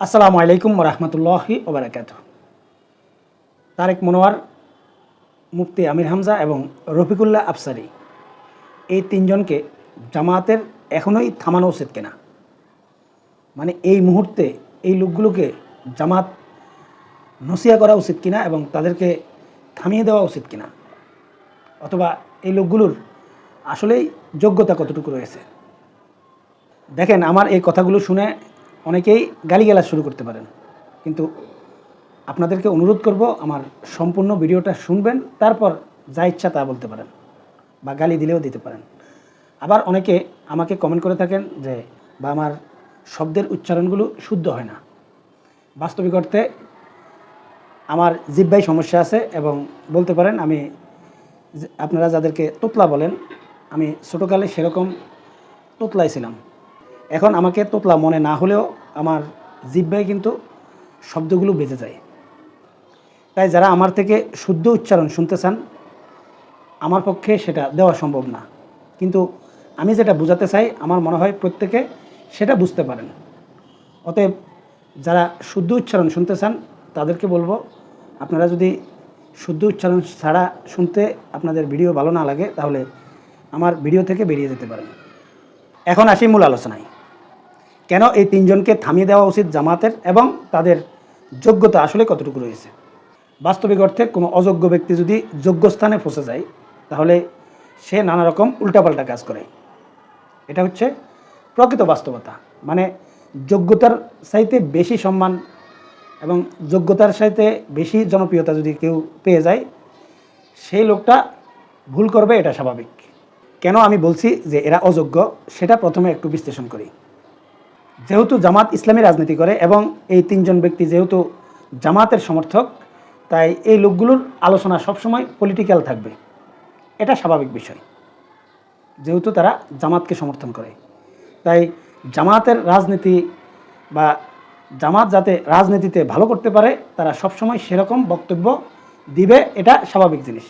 আসসালামু আলাইকুম রহমতুল্লাহি ওবরাকাত তারেক মনোয়ার, মুফতি আমির হামজা এবং রফিকুল্লাহ আফসারি, এই তিনজনকে জামায়াতের এখনোই থামানো উচিত কিনা? মানে এই মুহূর্তে এই লোকগুলোকে জামাত নসিয়া করা উচিত কিনা এবং তাদেরকে থামিয়ে দেওয়া উচিত কিনা? অথবা এই লোকগুলোর আসলেই যোগ্যতা কতটুকু রয়েছে? দেখেন, আমার এই কথাগুলো শুনে অনেকেই গালিগালাজ শুরু করতে পারেন। কিন্তু আপনাদেরকে অনুরোধ করব আমার সম্পূর্ণ ভিডিওটা শুনবেন, তারপর যা ইচ্ছা তা বলতে পারেন বা গালি দিলেও দিতে পারেন। আবার অনেকে আমাকে কমেন্ট করে থাকেন যে, বা আমার শব্দের উচ্চারণগুলো শুদ্ধ হয় না। বাস্তবিক অর্থে আমার জিব্বাই সমস্যা আছে এবং বলতে পারেন, আমি আপনারা যাদেরকে তোতলা বলেন, আমি ছোটোকালে সেরকম তোতলাই ছিলাম। এখন আমাকে তোতলা মনে না হলেও আমার জিব্বায় কিন্তু শব্দগুলো বেঁচে যায়। তাই যারা আমার থেকে শুদ্ধ উচ্চারণ শুনতে চান, আমার পক্ষে সেটা দেওয়া সম্ভব না। কিন্তু আমি যেটা বোঝাতে চাই, আমার মনে হয় প্রত্যেকে সেটা বুঝতে পারেন। অতএব যারা শুদ্ধ উচ্চারণ শুনতে চান, তাদেরকে বলব, আপনারা যদি শুদ্ধ উচ্চারণ ছাড়া শুনতে আপনাদের ভিডিও ভালো না লাগে, তাহলে আমার ভিডিও থেকে বেরিয়ে যেতে পারেন। এখন আসি মূল আলোচনায়। কেন এই তিনজনকে থামিয়ে দেওয়া উচিত জামাতের এবং তাদের যোগ্যতা আসলে কতটুকু রয়েছে? বাস্তবিক অর্থে কোনো অযোগ্য ব্যক্তি যদি যোগ্য স্থানে ফসে যায়, তাহলে সে নানা রকম উল্টাপাল্টা কাজ করে। এটা হচ্ছে প্রকৃত বাস্তবতা। মানে যোগ্যতার চাইতে বেশি সম্মান এবং যোগ্যতার সাথে বেশি জনপ্রিয়তা যদি কেউ পেয়ে যায়, সেই লোকটা ভুল করবে, এটা স্বাভাবিক। কেন আমি বলছি যে এরা অযোগ্য, সেটা প্রথমে একটু বিশ্লেষণ করি। যেহেতু জামাত ইসলামী রাজনীতি করে এবং এই তিনজন ব্যক্তি যেহেতু জামাতের সমর্থক, তাই এই লোকগুলোর আলোচনা সবসময় পলিটিক্যাল থাকবে। এটা স্বাভাবিক বিষয়। যেহেতু তারা জামাতকে সমর্থন করে। তাই জামাতের রাজনীতি বা জামাত যাতে রাজনীতিতে ভালো করতে পারে, তারা সবসময় সেরকম বক্তব্য দিবে, এটা স্বাভাবিক জিনিস।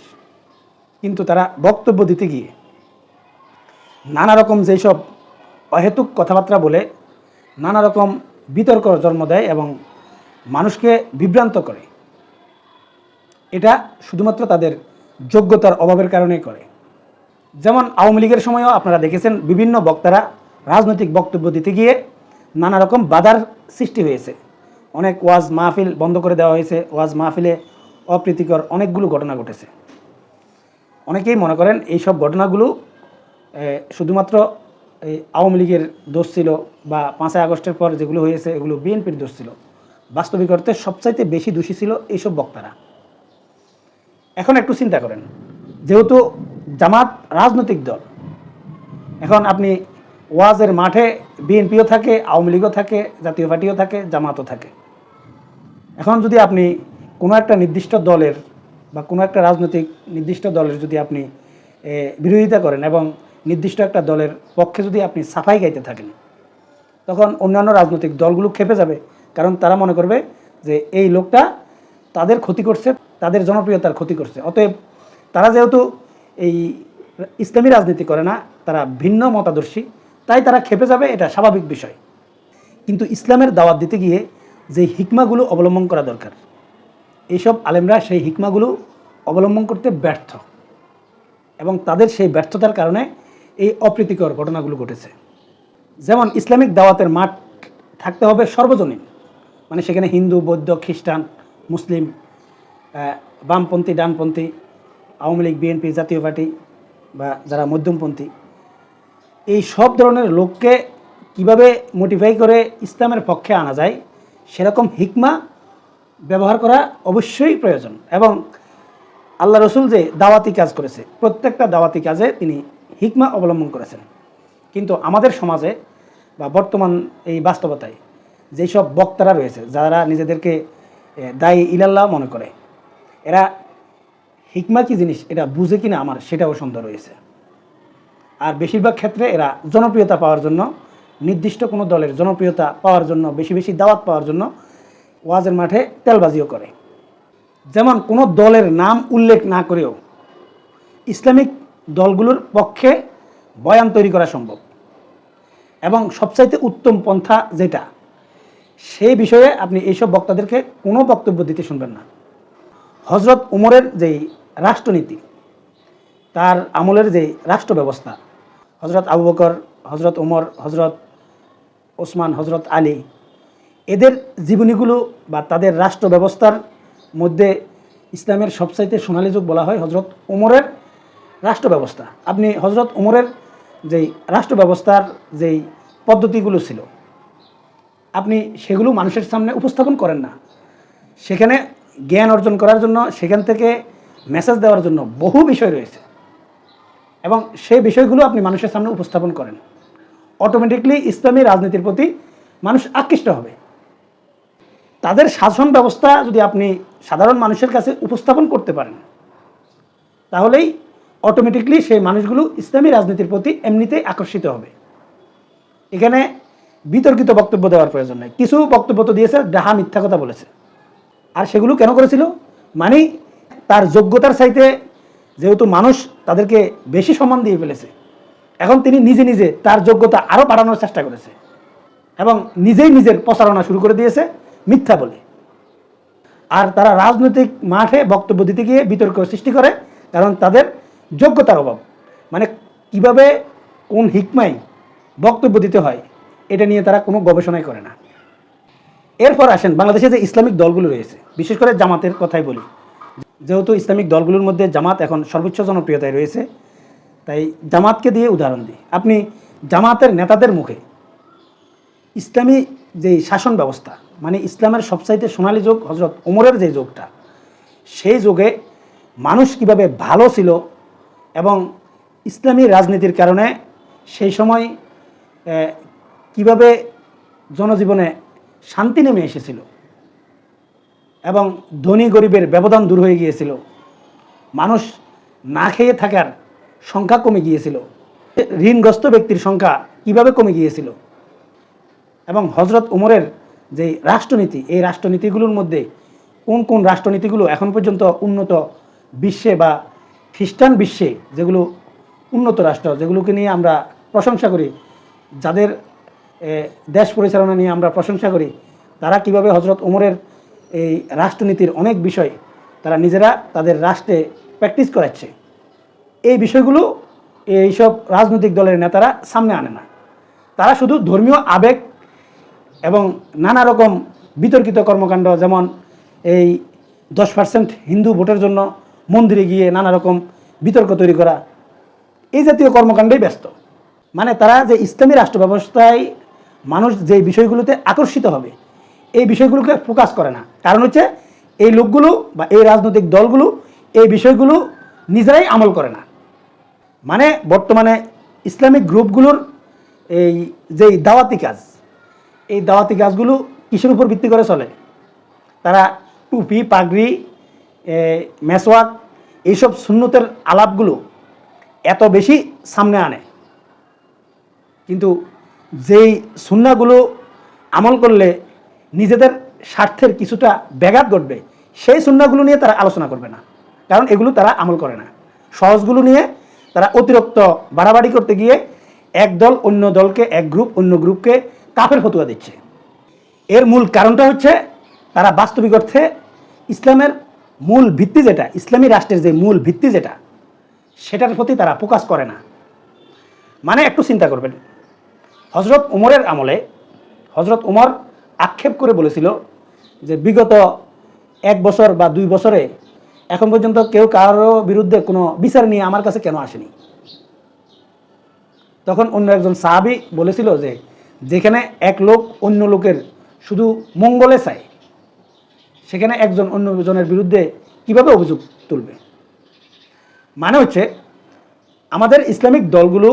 কিন্তু তারা বক্তব্য দিতে গিয়ে নানা রকম যেসব অহেতুক কথাবার্তা বলে নানা রকম বিতর্ক জন্ম দেয় এবং মানুষকে বিভ্রান্ত করে। এটা শুধুমাত্র তাদের যোগ্যতার অভাবের কারণেই করে। যেমন আওয়ামী লীগের সময়ও আপনারা দেখেছেন বিভিন্ন বক্তারা রাজনৈতিক বক্তব্য দিতে গিয়ে নানা রকম বাধার সৃষ্টি হয়েছে। অনেক ওয়াজ মাহফিল বন্ধ করে দেওয়া হয়েছে। ওয়াজ মাহফিলে অপ্রীতিকর অনেকগুলো ঘটনা ঘটেছে। অনেকেই মনে করেন এই সব ঘটনাগুলো শুধুমাত্র এই আওয়ামী লীগের দোষ ছিল বা পাঁচই আগস্টের পর যেগুলো হয়েছে, এগুলো বিএনপির দোষ ছিল। বাস্তবিক অর্থে সবচাইতে বেশি দোষী ছিল এইসব বক্তারা। এখন একটু চিন্তা করেন, যেহেতু জামাত রাজনৈতিক দল, এখন আপনি ওয়াজের মাঠে বিএনপিও থাকে, আওয়ামী লীগও থাকে, জাতীয় পার্টিও থাকে, জামাতও থাকে। এখন যদি আপনি কোনো একটা নির্দিষ্ট দলের বা কোনো একটা রাজনৈতিক নির্দিষ্ট দলের যদি আপনি বিরোধিতা করেন এবং নির্দিষ্ট একটা দলের পক্ষে যদি আপনি সাফাই গাইতে থাকেন, তখন অন্যান্য রাজনৈতিক দলগুলো খেপে যাবে। কারণ তারা মনে করবে যে এই লোকটা তাদের ক্ষতি করছে, তাদের জনপ্রিয়তার ক্ষতি করছে। অতএব তারা যেহেতু এই ইসলামী রাজনীতি করে না, তারা ভিন্ন মতাদর্শী, তাই তারা খেপে যাবে, এটা স্বাভাবিক বিষয়। কিন্তু ইসলামের দাওয়াত দিতে গিয়ে যে হিকমাগুলো অবলম্বন করা দরকার এইসব আলেমরা সেই হিকমাগুলো অবলম্বন করতে ব্যর্থ। এবং তাদের সেই ব্যর্থতার কারণে এই অপ্রীতিকর ঘটনাগুলো ঘটেছে। যেমন ইসলামিক দাওয়াতের মাঠ থাকতে হবে সর্বজনীন। মানে সেখানে হিন্দু, বৌদ্ধ, খ্রিস্টান, মুসলিম বামপন্থী, ডানপন্থী, আওয়ামী লীগ, বিএনপি, জাতীয় পার্টি বা যারা মধ্যমপন্থী, এই সব ধরনের লোককে কীভাবে মোটিফাই করে ইসলামের পক্ষে আনা যায়, সেরকম হিকমা ব্যবহার করা অবশ্যই প্রয়োজন। এবং আল্লাহ রসুল যে দাওয়াতি কাজ করেছে, প্রত্যেকটা দাওয়াতি কাজে তিনি হিকমা অবলম্বন করেছেন। কিন্তু আমাদের সমাজে বা বর্তমান এই বাস্তবতায় যেই সব বক্তারা রয়েছে, যারা নিজেদেরকে দায়ী ইলাল্লাহ মনে করে, এরা হিকমা কি জিনিস, এটা বুঝে কিনা আমার সেটাও সন্দেহ রয়েছে। আর বেশিরভাগ ক্ষেত্রে এরা জনপ্রিয়তা পাওয়ার জন্য, নির্দিষ্ট কোনো দলের জনপ্রিয়তা পাওয়ার জন্য, বেশি বেশি দাওয়াত পাওয়ার জন্য ওয়াজের মাঠে তেলবাজিও করে। যেমন কোনো দলের নাম উল্লেখ না করেও ইসলামিক দলগুলোর পক্ষে বয়ান তৈরি করা সম্ভব। এবং সবচাইতে উত্তম পন্থা যেটা, সেই বিষয়ে আপনি এইসব বক্তাদেরকে কোনো বক্তব্য দিতে শুনবেন না। হজরত উমরের যেই রাষ্ট্রনীতি, তার আমলের যে রাষ্ট্র ব্যবস্থা হজরত আবু বকর হজরত উমর হজরত ওসমান হজরত আলী, এদের জীবনীগুলো বা তাদের রাষ্ট্র ব্যবস্থার মধ্যে ইসলামের সবচাইতে সোনালী যুগ বলা হয় হজরত উমরের রাষ্ট্র ব্যবস্থা আপনি হজরত উমরের যেই রাষ্ট্র ব্যবস্থার যেই পদ্ধতিগুলো ছিল, আপনি সেগুলো মানুষের সামনে উপস্থাপন করেন না। সেখানে জ্ঞান অর্জন করার জন্য, সেখান থেকে মেসেজ দেওয়ার জন্য বহু বিষয় রয়েছে। এবং সেই বিষয়গুলো আপনি মানুষের সামনে উপস্থাপন করেন। অটোমেটিকলি ইসলামী রাজনীতির প্রতি মানুষ আকৃষ্ট হবে। তাদের শাসন ব্যবস্থা যদি আপনি সাধারণ মানুষের কাছে উপস্থাপন করতে পারেন, তাহলেই অটোমেটিকলি সেই মানুষগুলো ইসলামী রাজনীতির প্রতি এমনিতেই আকর্ষিত হবে। এখানে বিতর্কিত বক্তব্য দেওয়ার প্রয়োজন নেই। কিছু বক্তব্য তো দিয়েছে, ডাহা মিথ্যা কথা বলেছে। আর সেগুলো কেন করেছিল? মানে তার যোগ্যতার চাইতে যেহেতু মানুষ তাদেরকে বেশি সম্মান দিয়ে ফেলেছে, এখন তিনি নিজে নিজে তার যোগ্যতা আরও বাড়ানোর চেষ্টা করেছে এবং নিজেই নিজের প্রচারণা শুরু করে দিয়েছে মিথ্যা বলে। আর তারা রাজনৈতিক মাঠে বক্তব্য দিতে গিয়ে বিতর্ক সৃষ্টি করে, কারণ তাদের যোগ্যতার অভাব। মানে কীভাবে কোন হিকমায় বক্তব্য দিতে হয়, এটা নিয়ে তারা কোনো গবেষণাই করে না। এরপর আসেন, বাংলাদেশে যে ইসলামিক দলগুলো রয়েছে, বিশেষ করে জামাতের কথাই বলি। যেহেতু ইসলামিক দলগুলোর মধ্যে জামাত এখন সর্বোচ্চ জনপ্রিয়তায় রয়েছে, তাই জামাতকে দিয়ে উদাহরণ দিই। আপনি জামাতের নেতাদের মুখে ইসলামী যে শাসন ব্যবস্থা মানে ইসলামের সবচাইতে সোনালী যুগ হজরত ওমরের যে যুগটা, সেই যুগে মানুষ কীভাবে ভালো ছিল এবং ইসলামী রাজনীতির কারণে সেই সময় কীভাবে জনজীবনে শান্তি নেমে এসেছিল এবং ধনী গরিবের ব্যবধান দূর হয়ে গিয়েছিল, মানুষ না খেয়ে থাকার সংখ্যা কমে গিয়েছিল, ঋণগ্রস্ত ব্যক্তির সংখ্যা কীভাবে কমে গিয়েছিল এবং হজরত উমরের যে রাষ্ট্রনীতি, এই রাষ্ট্রনীতিগুলোর মধ্যে কোন কোন রাষ্ট্রনীতিগুলো এখন পর্যন্ত উন্নত বিশ্বে বা খ্রিস্টান বিশ্বে যেগুলো উন্নত রাষ্ট্র, যেগুলোকে নিয়ে আমরা প্রশংসা করি, যাদের দেশ পরিচালনা নিয়ে আমরা প্রশংসা করি, তারা কীভাবে হজরত উমরের এই রাষ্ট্রনীতির অনেক বিষয় তারা নিজেরা তাদের রাষ্ট্রে প্র্যাকটিস করাচ্ছে। এই বিষয়গুলো এইসব রাজনৈতিক দলের নেতারা সামনে আনে না। তারা শুধু ধর্মীয় আবেগ এবং নানা রকম বিতর্কিত কর্মকাণ্ড, যেমন এই দশ পার্সেন্ট হিন্দু ভোটের জন্য মন্দিরে গিয়ে নানা রকম বিতর্ক তৈরি করা, এই জাতীয় কর্মকাণ্ডেই ব্যস্ত। মানে তারা যে ইসলামী রাষ্ট্র ব্যবস্থায় মানুষ যে বিষয়গুলোতে আকর্ষিত হবে, এই বিষয়গুলোকে ফোকাস করে না। কারণ হচ্ছে এই লোকগুলো বা এই রাজনৈতিক দলগুলো এই বিষয়গুলো নিজেরাই আমল করে না। মানে বর্তমানে ইসলামিক গ্রুপগুলোর এই যেই দাওয়াতি কাজ, এই দাওয়াতি কাজগুলো কিসের উপর ভিত্তি করে চলে? তারা টুপি, পাগড়ি মেসওয়াক, এইসব সুন্নতের আলাপগুলো এত বেশি সামনে আনে। কিন্তু যেই সুন্নাগুলো আমল করলে নিজেদের স্বার্থের কিছুটা ব্যাঘাত ঘটবে, সেই সুন্নাগুলো নিয়ে তারা আলোচনা করবে না। কারণ এগুলো তারা আমল করে না। সহজগুলো নিয়ে তারা অতিরিক্ত বাড়াবাড়ি করতে গিয়ে এক দল অন্য দলকে, এক গ্রুপ অন্য গ্রুপকে কাফের ফতুয়া দিচ্ছে। এর মূল কারণটা হচ্ছে তারা বাস্তবিক অর্থে ইসলামের মূল ভিত্তি যেটা, ইসলামী রাষ্ট্রের যে মূল ভিত্তি যেটা, সেটার প্রতি তারা ফোকাস করে না। মানে একটু চিন্তা করবেন হজরত উমরের আমলে হজরত উমর আক্ষেপ করে বলেছিল যে বিগত এক বছর বা দুই বছরে এখন পর্যন্ত কেউ কারও বিরুদ্ধে কোনো বিচার নিয়ে আমার কাছে কেন আসেনি? তখন অন্য একজন সাহাবি বলেছিল যে, যেখানে এক লোক অন্য লোকের শুধু মঙ্গলে চায় সেখানে একজন অন্যজনের বিরুদ্ধে কীভাবে অভিযোগ তুলবে? মানে হচ্ছে, আমাদের ইসলামিক দলগুলো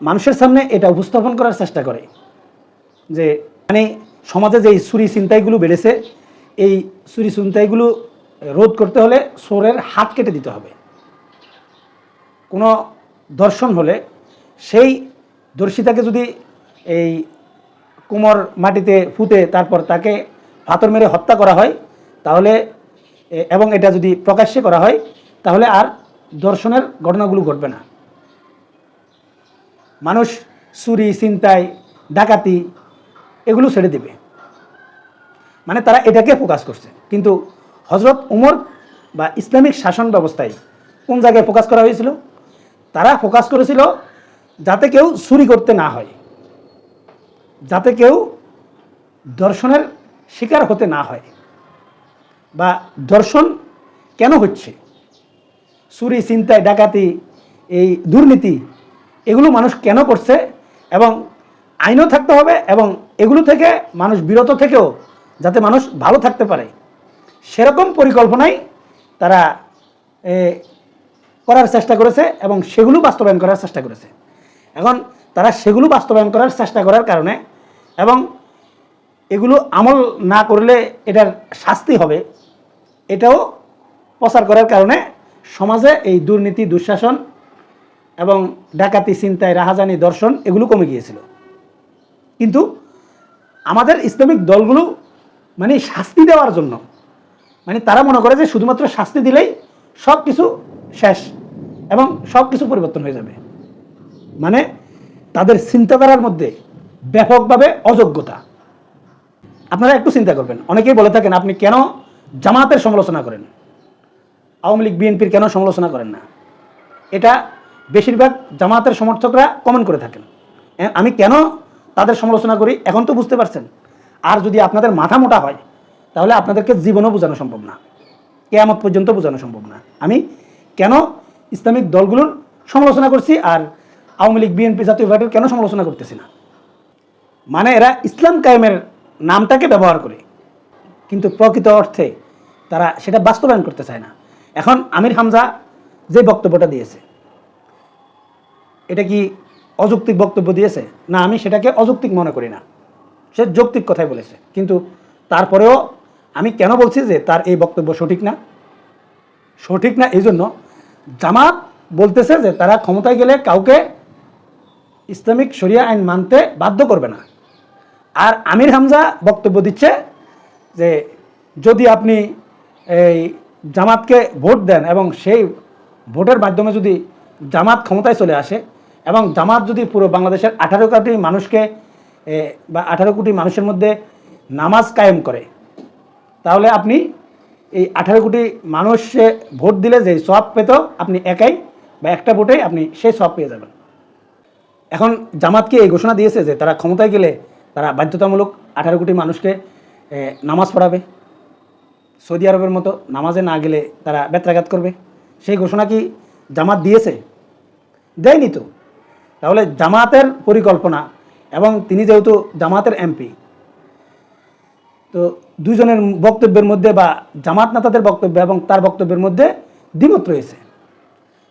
মানুষের সামনে এটা উপস্থাপন করার চেষ্টা করে। যে মানে সমাজে যে চুরি চিন্তাইগুলো বেড়েছে, এই চুরি চিন্তাইগুলো রোধ করতে হলে সোরের হাত কেটে দিতে হবে। কোনো দর্শন হলে সেই দর্শিতাকে যদি এই কোমর মাটিতে ফুটে তারপর তাকে পাথর মেরে হত্যা করা হয়, তাহলে এবং এটা যদি প্রকাশ্যে করা হয়, তাহলে আর দর্শনের ঘটনাগুলো ঘটবে না। মানুষ চুরি চিন্তায় ডাকাতি, এগুলো ছেড়ে দেবে। মানে তারা এটাকে ফোকাস করছে। কিন্তু হজরত উমর বা ইসলামিক শাসন ব্যবস্থায় কোন জায়গায় ফোকাস করা হয়েছিল? তারা ফোকাস করেছিল যাতে কেউ চুরি করতে না হয়। যাতে কেউ দর্শনের শিকার হতে না হয়। বা দর্শন কেন হচ্ছে? চুরি চিন্তায় ডাকাতি, এই দুর্নীতি, এগুলো মানুষ কেন করছে? এবং আইনও থাকতে হবে এবং এগুলো থেকে মানুষ বিরত থেকেও যাতে মানুষ ভালো থাকতে পারে। সেরকম পরিকল্পনাই তারা করার চেষ্টা করেছে এবং সেগুলো বাস্তবায়ন করার চেষ্টা করেছে। এখন তারা সেগুলো বাস্তবায়ন করার চেষ্টা করার কারণে এবং এগুলো আমল না করলে এটার শাস্তি হবে। এটাও প্রচার করার কারণে সমাজে এই দুর্নীতি, দুঃশাসন এবং ডাকাতি চিন্তায় রাহাজানি, দর্শন এগুলো কমে গিয়েছিল। কিন্তু আমাদের ইসলামিক দলগুলো মানে শাস্তি দেওয়ার জন্য মানে তারা মনে করে যে শুধুমাত্র শাস্তি দিলেই সব কিছু শেষ এবং সব কিছু পরিবর্তন হয়ে যাবে। মানে তাদের চিন্তাধারার মধ্যে ব্যাপকভাবে অযোগ্যতা। আপনারা একটু চিন্তা করবেন। অনেকেই বলে থাকেন, আপনি কেন জামাতের সমালোচনা করেন? আওয়ামী লীগ, বিএনপির কেন সমালোচনা করেন না? এটা বেশিরভাগ জামাতের সমর্থকরা কমেন্ট করে থাকেন। আমি কেন তাদের সমালোচনা করি? এখন তো বুঝতে পারছেন। আর যদি আপনাদের মাথা মোটা হয়, তাহলে আপনাদেরকে জীবনও বোঝানো সম্ভব না। কেয়ামত পর্যন্ত বোঝানো সম্ভব না। আমি কেন ইসলামিক দলগুলোর সমালোচনা করছি আর আওয়ামী লীগ, বিএনপি জাতীয় পার্টির কেন সমালোচনা করতেছি না? মানে এরা ইসলাম কায়েমের নামটাকে ব্যবহার করে। কিন্তু প্রকৃত অর্থে তারা সেটা বাস্তবায়ন করতে চায় না। এখন আমির হামজা যে বক্তব্যটা দিয়েছে, এটা কি অযৌক্তিক বক্তব্য দিয়েছে? না, আমি সেটাকে অযৌক্তিক মনে করি না। সে যৌক্তিক কথাই বলেছে। কিন্তু তারপরেও আমি কেন বলছি যে তার এই বক্তব্য সঠিক না? সঠিক না এই জন্য জামাত বলতেছে যে তারা ক্ষমতায় গেলে কাউকে ইসলামিক শরিয়া আইন মানতে বাধ্য করবে না। আর আমির হামজা বক্তব্য দিচ্ছে যে যদি আপনি এই জামাতকে ভোট দেন এবং সেই ভোটের মাধ্যমে যদি জামাত ক্ষমতায় চলে আসে এবং জামাত যদি পুরো বাংলাদেশের আঠারো কোটি মানুষকে বা আঠারো কোটি মানুষের মধ্যে নামাজ কায়েম করে, তাহলে আপনি এই আঠারো কোটি মানুষে ভোট দিলে যে সব পেত, আপনি একাই বা একটা ভোটেই আপনি সেই সব পেয়ে যাবেন। এখন জামাতকে এই ঘোষণা দিয়েছে যে তারা ক্ষমতায় গেলে তারা বাধ্যতামূলক আঠারো কোটি মানুষকে নামাজ পড়াবে। সৌদি আরবের মতো নামাজে না গেলে তারা বেত্রাঘাত করবে। সেই ঘোষণা কি জামাত দিয়েছে? দেয়নি তো। তাহলে জামাতের পরিকল্পনা এবং তিনি যেহেতু জামাতের এমপি, তো দুজনের বক্তব্যের মধ্যে বা জামাত নেতাদের বক্তব্য এবং তার বক্তব্যের মধ্যে দ্বিমত রয়েছে।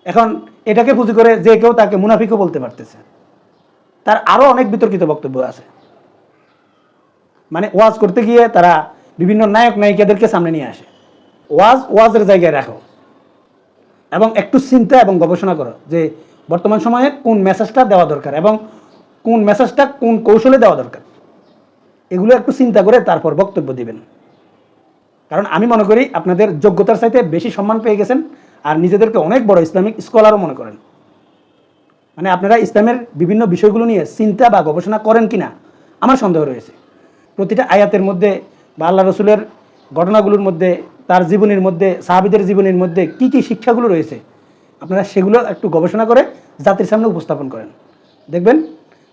এখন এটাকে পুঁজি করে যে কেউ তাকে মুনাফিকও বলতে পারতেছে। তার আরও অনেক বিতর্কিত বক্তব্য আছে। মানে ওয়াজ করতে গিয়ে তারা বিভিন্ন নায়ক, নায়িকাদেরকে সামনে নিয়ে আসে। ওয়াজ ওয়াজের জায়গায় রাখো। এবং একটু চিন্তা এবং গবেষণা করো যে বর্তমান সময়ে কোন মেসেজটা দেওয়া দরকার এবং কোন মেসেজটা কোন কৌশলে দেওয়া দরকার। এগুলো একটু চিন্তা করে তারপর বক্তব্য দিবেন। কারণ আমি মনে করি আপনাদের যোগ্যতার চাইতে বেশি সম্মান পেয়ে গেছেন আর নিজেদেরকে অনেক বড় ইসলামিক স্কলারও মনে করেন। মানে আপনারা ইসলামের বিভিন্ন বিষয়গুলো নিয়ে চিন্তা বা গবেষণা করেন কিনা, আমার সন্দেহ রয়েছে। প্রতিটা আয়াতের মধ্যে বা আল্লাহ রসুলের ঘটনাগুলোর মধ্যে, তার জীবনের মধ্যে, সাহাবিদের জীবনের মধ্যে কি কি শিক্ষাগুলো রয়েছে? আপনারা সেগুলো একটু গবেষণা করে জাতির সামনে উপস্থাপন করেন। দেখবেন,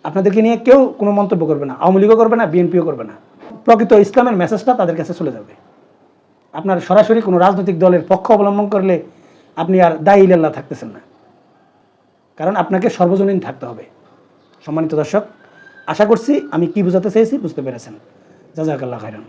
আপনাদেরকে নিয়ে কেউ কোনো মন্তব্য করবে না, আওয়ামী লীগও করবে না, বিএনপিও করবে না। প্রকৃত ইসলামের মেসেজটা তাদের কাছে চলে যাবে। আপনার সরাসরি কোনো রাজনৈতিক দলের পক্ষ অবলম্বন করলে আপনি আর দায়ী ইল্লাহ থাকতেছেন না। কারণ আপনাকে সর্বজনীন থাকতে হবে। সম্মানিত দর্শক আশা করছি আমি কি বুঝাতে চাইছি বুঝতে পেরেছেন। জাজাকাল্লাহ খাইরান